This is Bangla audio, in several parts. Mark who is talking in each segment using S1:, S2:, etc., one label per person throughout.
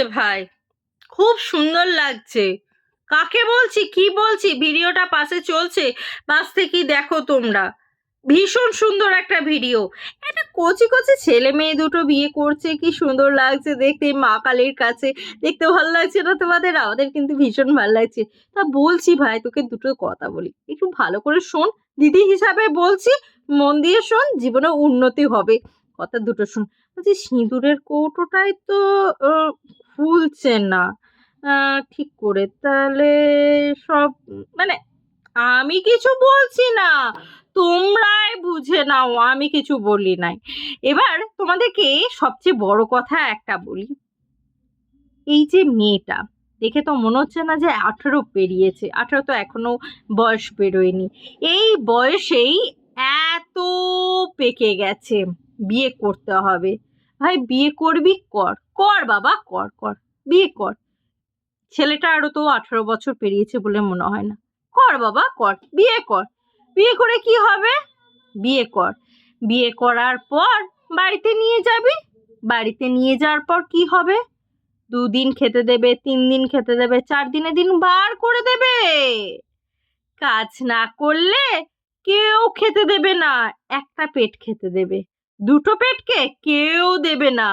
S1: লাগছে ভাই। খুব সুন্দর লাগছে। কাকে বলছি? কি বলছি? ভিডিওটা পাশে চলছে। পাশ থেকেই দেখো তোমরা। ভীষণ সুন্দর একটা ভিডিও। একটা কচি কচি ছেলে মেয়ে দুটো বিয়ে করছে। কি সুন্দর লাগছে দেখতে মা কালীর কাছে। দেখতে ভালো লাগছে না তোমাদের? আমাদের কিন্তু ভীষণ ভালো লাগছে। তা বলছি ভাই, তোকে দুটো কথা বলি। একটু ভালো করে শোন। দিদি হিসাবে বলছি, মন দিয়ে শোন, জীবনে উন্নতি হবে। কথা দুটো শোন। বলছি, সিঁদুরের কৌটোটাই তো খুলছে না। ঠিক করে। তাহলে সব মানে আমি কিছু বলছি না। তোমরাই বুঝে নাও, আমি কিছু বলি নাই। এবার তোমাদেরকে সবচেয়ে বড় কথা একটা বলি। এই যে মেয়েটা, দেখে তো মনে হচ্ছে না যে আঠেরো পেরিয়েছে। আঠেরো তো এখনও বয়স বেরোয়নি। এই বয়সেই এত পেকে গেছে, বিয়ে করতে হবে। ভাই বিয়ে করবি? কর। কর বাবা, কর কর। বিয়ে কর। ছেলেটা আরও তো আঠেরো বছর পেরিয়েছে বলে মনে হয় না। কর বাবা, কর। বিয়ে কর। বিয়ে করে কি হবে? বিয়ে কর। বিয়ে করার পর বাড়িতে নিয়ে যাবি? বাড়িতে নিয়ে যাওয়ার পর কি হবে? দুদিন খেতে দেবে, তিন দিন খেতে দেবে, চার দিনে দিন বার করে দেবে। কাজ না করলে কেউ খেতে দেবে না। একটা পেট খেতে দেবে। দুটো পেটকে কেউ দেবে না।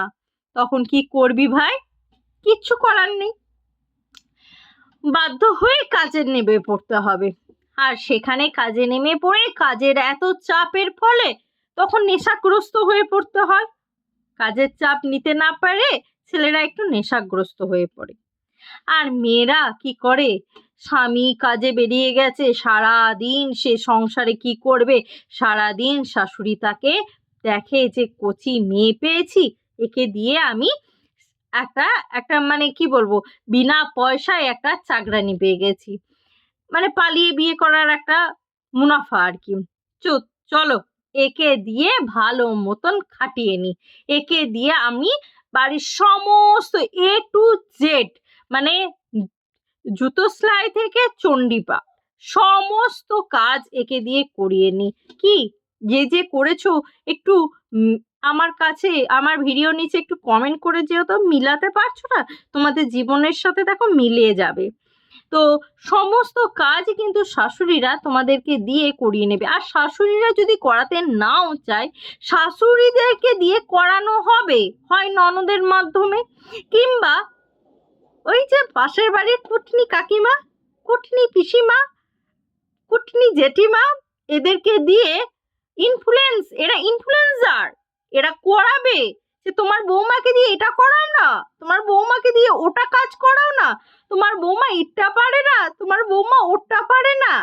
S1: তখন কি করবি ভাই? কিচ্ছু করার নেই। বাধ্য হয়ে কাজে নেমে পড়তে হবে। আর সেখানে কাজে নেমে পড়ে কাজের এত চাপের ফলে তখন নেশাগ্রস্ত হয়ে পড়তে হয়। কাজের চাপ নিতে না পারে ছেলেরা একটু নেশাগ্রস্ত হয়ে পড়ে। আর মেয়েরা কি করে? স্বামী কাজে বেরিয়ে গেছে সারা দিন সে সংসারে কি করবে? সারা দিন শাশুড়ি তাকে দেখে যে কচি মেয়ে পেয়েছি, একে দিয়ে আমি একটা একটা মানে কি বলব, বিনা পয়সায় একটা চাকরানি পেয়ে গেছি। মানে পালিয়ে বিয়ে করার একটা মুনাফা আর কি। চলো, একে দিয়ে ভালো মতন খাটিয়ে নি। একে দিয়ে আমি বাড়ির সমস্ত এ টু জেড মানে জুতো সেলাই থেকে চণ্ডীপা সমস্ত কাজ একে দিয়ে করিয়ে নি। কি? যে যে করেছ, একটু আমার কাছে, আমার ভিডিও নিচে একটু কমেন্ট করে যেহেতু মিলাতে পারছ না? তোমাদের জীবনের সাথে দেখো মিলিয়ে যাবে। তো সমস্ত কাজ কিন্তু শাশুড়িরা তোমাদেরকে দিয়ে করিয়ে নেবে। আর শাশুড়িরা যদি করাতে নাও চায়, শাশুড়িদেরকে দিয়ে করানো হবে, হয় ননদের মাধ্যমে? কিংবা ওই যে পাশের বাড়ির কুটনি কাকিমা, কুটনি পিসিমা, কুটনি জেঠিমা, এদেরকে দিয়ে ইনফ্লুয়েন্স এরা ইনফ্লুয়েন্সার এরা করাবে যে তোমার বৌমাকে দিয়ে এটা করাও না, তোমার বৌমাকে দিয়ে ওটা কাজ করাও না, তোমার বৌমা এটা পারে না, তোমার বৌমা ওটা পারে না।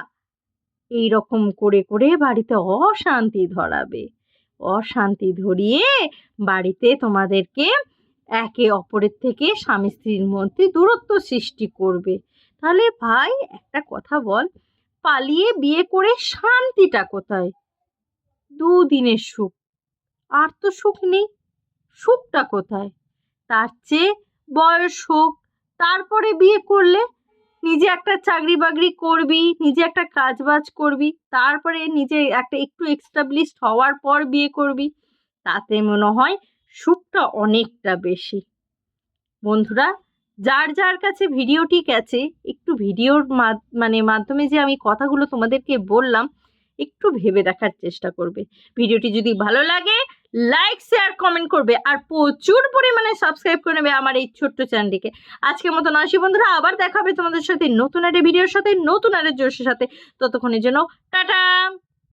S1: এই রকম করে করে বাড়িতে অশান্তি ধরাবে। অশান্তি ধরিয়ে বাড়িতে তোমাদেরকে একে অপরের থেকে স্বামী স্ত্রীর মধ্যে দূরত্ব সৃষ্টি করবে। তাহলে ভাই, একটা কথা বল, পালিয়ে বিয়ে করে শান্তিটা কোথায়? দুদিনের সুখ। আর তো সুখ নেই, সুখটা কোথায়? তার চেয়ে বয়স হোক, তারপরে বিয়ে করলে নিজে একটা চাকরি বাকরি করবি, নিজে একটা কাজ বাজ করবি, তারপরে নিজে একটা একটু এক্সটাবলিশড হওয়ার পর বিয়ে করবি, তাতে মনে হয় সুখটা অনেকটা বেশি। বন্ধুরা, যার যার কাছে ভিডিওটি গেছে, একটু ভিডিওর মানে মাধ্যমে যে আমি কথাগুলো তোমাদেরকে বললাম একটু ভেবে দেখার চেষ্টা করবে। ভিডিওটি যদি ভালো লাগে লাইক শেয়ার কমেন্ট করবে আর প্রচুর পরিমাণে সাবস্ক্রাইব করে নেবে আমার এই ছোট্ট চ্যানেলটিকে। আজকের মতো আসি বন্ধুরা, আবার দেখাবে তোমাদের সাথে নতুন একটা ভিডিওর সাথে, নতুন আরে জোশের সাথে। ততক্ষণের জন্য টাটা!